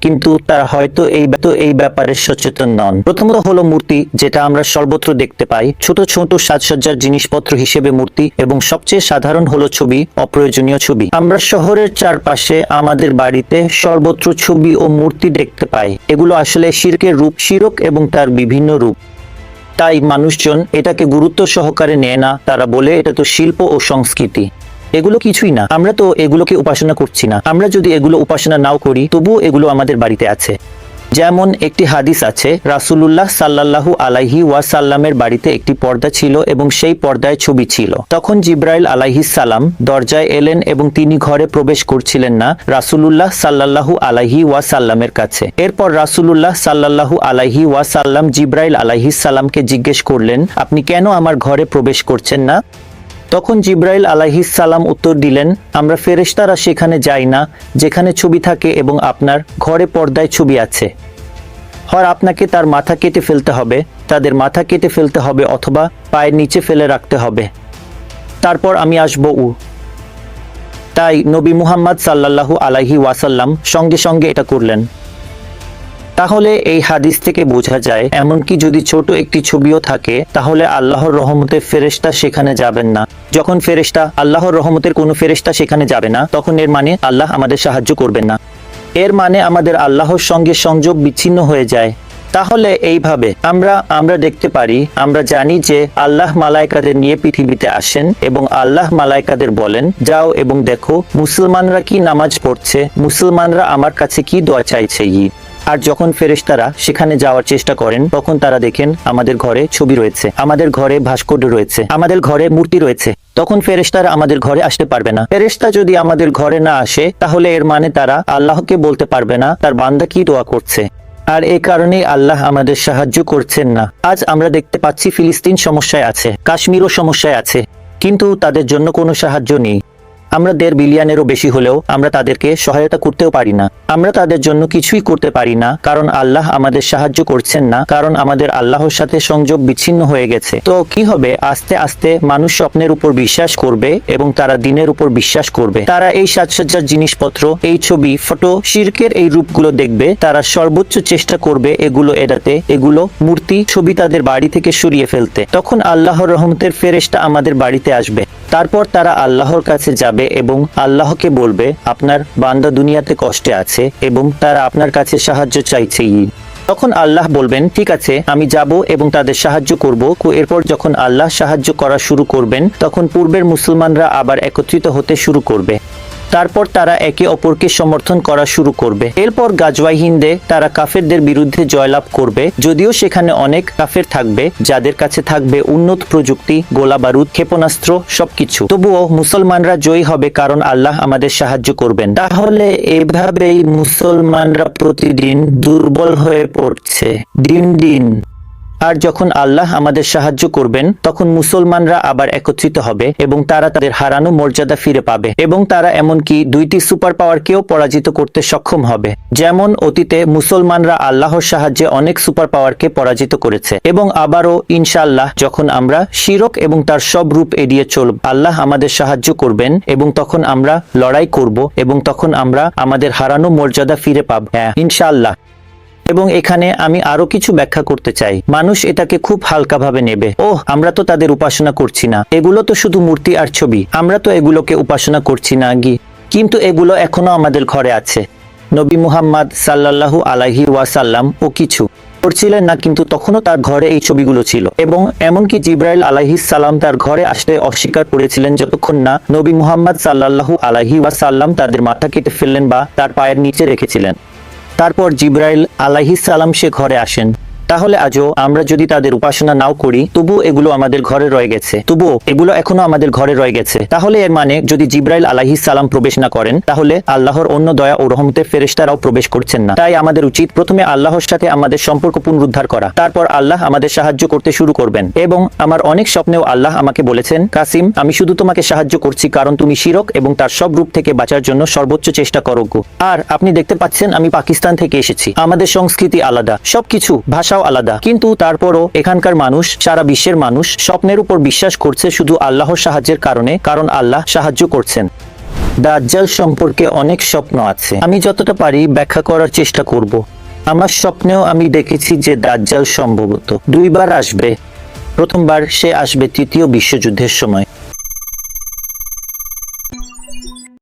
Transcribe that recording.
কিন্তু তারা হয়তো এই তো এই ব্যাপারে সচেতন নন। প্রথমত হলো মূর্তি, যেটা আমরা সর্বত্র দেখতে পাই। ছোট ছোট সাজসজ্জার জিনিসপত্র হিসেবে মূর্তি এবং সবচেয়ে সাধারণ হলো ছবি, অপ্রয়োজনীয় ছবি। আমরা শহরের চারপাশে আমাদের বাড়িতে সর্বত্র ছবি ও মূর্তি দেখতে পাই। এগুলো আসলে শিরকের রূপ, শিরক এবং তার বিভিন্ন রূপ। তাই মানুষজন এটাকে গুরুত্ব সহকারে নেয় না। তারা বলে এটা তো শিল্প ও সংস্কৃতি। এগুলো কিছুই না। আমরা তো এগুলোকে উপাসনা করছি না। আমরা যদি এগুলো উপাসনা নাও করি, তবুও এগুলো আমাদের বাড়িতে আছে। যেমন একটি হাদিস আছে, রাসূলুল্লাহ সাল্লাল্লাহু আলাইহি ওয়াসাল্লামের বাড়িতে একটি পর্দা ছিল এবং সেই পর্দায় ছবি ছিল। তখন জিব্রাইল আলাইহিস সালাম দরজায় এলেন এবং তিনি ঘরে প্রবেশ করছিলেন না রাসূলুল্লাহ সাল্লাল্লাহু আলাইহি ওয়াসাল্লামের কাছে। এরপর রাসূলুল্লাহ সাল্লাল্লাহু আলাইহি ওয়াসাল্লাম জিব্রাইল আলাইহিস সালামকে জিজ্ঞেস করলেন, আপনি কেন আমার ঘরে প্রবেশ করছেন না? তখন জিব্রাইল সালাম উত্তর দিলেন, আমরা ফেরেশতারা সেখানে যাই না, যেখানে ছবি থাকে এবং আপনার ঘরে পর্দায় ছবি আছে। হয় আপনাকে তার মাথা কেটে ফেলতে হবে, তাদের মাথা কেটে ফেলতে হবে অথবা পায়ের নিচে ফেলে রাখতে হবে। তারপর আমি আসব উ। তাই নবী মুহাম্মদ সাল্লাল্লাহু আলাইহি ওয়াসাল্লাম সঙ্গে সঙ্গে এটা করলেন। তাহলে এই হাদিস থেকে বোঝা যায়, এমনকি যদি ছোট একটি ছবিও থাকে, তাহলে আল্লাহর রহমতের ফেরেশতা সেখানে যাবেন না। যখন ফেরেশতা, আল্লাহর রহমতের কোনো ফেরেশতা সেখানে যাবে না, তখন এর মানে আল্লাহ আমাদের সাহায্য করবেন না। এর মানে আমাদের আল্লাহর সঙ্গে সংযোগ বিচ্ছিন্ন হয়ে যায়। তাহলে এইভাবে আমরা আমরা দেখতে পারি, আমরা জানি যে আল্লাহ মালাইকাদের নিয়ে পৃথিবীতে আসেন এবং আল্লাহ মালাইকাদের বলেন, যাও এবং দেখো, মুসলমানরা কি নামাজ পড়ছে? মুসলমানরা আমার কাছে কি দোয়া চাইছে? আর যখন ফেরেশতারা সেখানে যাওয়ার চেষ্টা করেন, তখন তারা দেখেন আমাদের ঘরে ছবি রয়েছে, আমাদের ঘরে ভাস্কর্য রয়েছে, আমাদের ঘরে মূর্তি রয়েছে। তখন ফেরেশতারা আমাদের ঘরে আসতে পারবে না। ফেরেশতা যদি আমাদের ঘরে না আসে, তাহলে এর মানে তারা আল্লাহকে বলতে পারবে না, তার বান্দা কি দোয়া করছে? আর এই কারণেই আল্লাহ আমাদের সাহায্য করছেন না। আজ আমরা দেখতে পাচ্ছি ফিলিস্তিন সমস্যায় আছে, কাশ্মীরও সমস্যায় আছে, কিন্তু তাদের জন্য কোনো সাহায্য নেই। আমরা দেড় বিলিয়নেরও বেশি হলেও আমরা তাদেরকে সহায়তা করতেও পারি না। আমরা তাদের জন্য কিছুই করতে পারি না, কারণ আল্লাহ আমাদের সাহায্য করছেন না, কারণ আমাদের আল্লাহর সাথে সংযোগ বিচ্ছিন্ন হয়ে গেছে। তো কি হবে? আস্তে আস্তে মানুষ স্বপ্নের উপর বিশ্বাস করবে এবং তারা দিনের উপর বিশ্বাস করবে। তারা এই সাজসজ্জার জিনিসপত্র, এই ছবি, ফটো, শির্কের এই রূপগুলো দেখবে, তারা সর্বোচ্চ চেষ্টা করবে এগুলো এড়াতে, এগুলো মূর্তি, ছবি তাদের বাড়ি থেকে সরিয়ে ফেলতে। তখন আল্লাহর রহমতের ফেরেশতা আমাদের বাড়িতে আসবে। তারপর তারা আল্লাহর কাছে যাবে এবং আল্লাহকে বলবে, আপনার বান্দা দুনিয়াতে কষ্টে আছে এবং তারা আপনার কাছে সাহায্য চাইছেই তখন আল্লাহ বলবেন, ঠিক আছে, আমি যাব এবং তাদের সাহায্য করব। এরপর যখন আল্লাহ সাহায্য করা শুরু করবেন, তখন পূর্বের মুসলমানরা আবার একত্রিত হতে শুরু করবে। তারপর তারা একে অপরকে সমর্থন করা শুরু করবে। এরপর গাজওয়াই হিন্দে তারা কাফেরদের বিরুদ্ধে জয়লাভ করবে, যদিও সেখানে অনেক কাফের থাকবে, যাদের কাছে থাকবে উন্নত প্রযুক্তি গোলা বারুদ ক্ষেপণাস্ত্র, সবকিছু। তবুও মুসলমানরা জয়ী হবে কারণ আল্লাহ আমাদের সাহায্য করবেন। তাহলে এভাবেই মুসলমানরা প্রতিদিন দুর্বল হয়ে পড়ছে। দিন দিন। আর যখন আল্লাহ আমাদের সাহায্য করবেন, তখন মুসলমানরা আবার একত্রিত হবে এবং তারা তাদের হারানো মর্যাদা ফিরে পাবে এবং তারা এমনকি দুইটি সুপার পাওয়ারকেও পরাজিত করতে সক্ষম হবে। যেমন অতীতে মুসলমানরা আল্লাহর সাহায্যে অনেক সুপার পাওয়ারকে পরাজিত করেছে এবং আবারও ইনশাআল্লাহ যখন আমরা শিরক এবং তার সব রূপ এড়িয়ে চলব, আল্লাহ আমাদের সাহায্য করবেন এবং তখন আমরা লড়াই করব এবং তখন আমরা আমাদের হারানো মর্যাদা ফিরে পাব। হ্যাঁ ইনশাআল্লাহ। এবং এখানে আমি আরও কিছু ব্যাখ্যা করতে চাই। মানুষ এটাকে খুব হালকাভাবে নেবে। ওহ, আমরা তো তাদের উপাসনা করছি না। এগুলো তো শুধু মূর্তি আর ছবি। আমরা তো এগুলোকে উপাসনা করছি না গি কিন্তু এগুলো এখনও আমাদের ঘরে আছে। নবী মুহাম্মদ সাল্লাল্লাহু আলাইহি ওয়াসাল্লাম ও কিছু। করছিলেন না, কিন্তু তখনও তার ঘরে এই ছবিগুলো ছিল। এবং এমনকি জিব্রাইল সালাম তার ঘরে আসতে অস্বীকার করেছিলেন যতক্ষণ না নবী মুহাম্মদ সাল্লাল্লাহু আলাইহি ওয়াসাল্লাম তাদের মাথা কেটে ফেললেন বা তার পায়ের নিচে রেখেছিলেন। তারপর জিব্রাইল আলাহিসাল্লাম সে ঘরে আসেন। তাহলে আজও আমরা যদি তাদের উপাসনা নাও করি তবু এগুলো আমাদের ঘরে রয়ে গেছে। তবুও এগুলো এখনও আমাদের ঘরে রয়ে গেছে। তাহলে এর মানে যদি জিব্রাইল আলাইহিস সালাম প্রবেশ না করেন, তাহলে আল্লাহর অন্য দয়া ও রহমতের ফেরেশতারাও প্রবেশ করছেন না। তাই আমাদের উচিত প্রথমে আল্লাহর সাথে আমাদের সম্পর্ক পুনরুদ্ধার করা। তারপর আল্লাহ আমাদের সাহায্য করতে শুরু করবেন। এবং আমার অনেক স্বপ্নেও আল্লাহ আমাকে বলেছেন, কাসিম, আমি শুধু তোমাকে সাহায্য করছি কারণ তুমি শিরক এবং তার সব রূপ থেকে বাঁচার জন্য সর্বোচ্চ চেষ্টা করো আর আপনি দেখতে পাচ্ছেন, আমি পাকিস্তান থেকে এসেছি। আমাদের সংস্কৃতি আলাদা। সবকিছু ভাষাও আলাদা। কিন্তু তারপরও এখানকার মানুষ, সারা বিশ্বের মানুষ স্বপ্নের উপর বিশ্বাস করছে শুধু আল্লাহর সাহায্যের কারণে, কারণ আল্লাহ সাহায্য করছেন। দাজ্জাল সম্পর্কে অনেক স্বপ্ন আছে। আমি যতটা পারি ব্যাখ্যা করার চেষ্টা করব। আমার স্বপ্নেও আমি দেখেছি যে দাজ্জাল সম্ভবত দুইবার আসবে। প্রথমবার সে আসবে তৃতীয় বিশ্বযুদ্ধের সময়।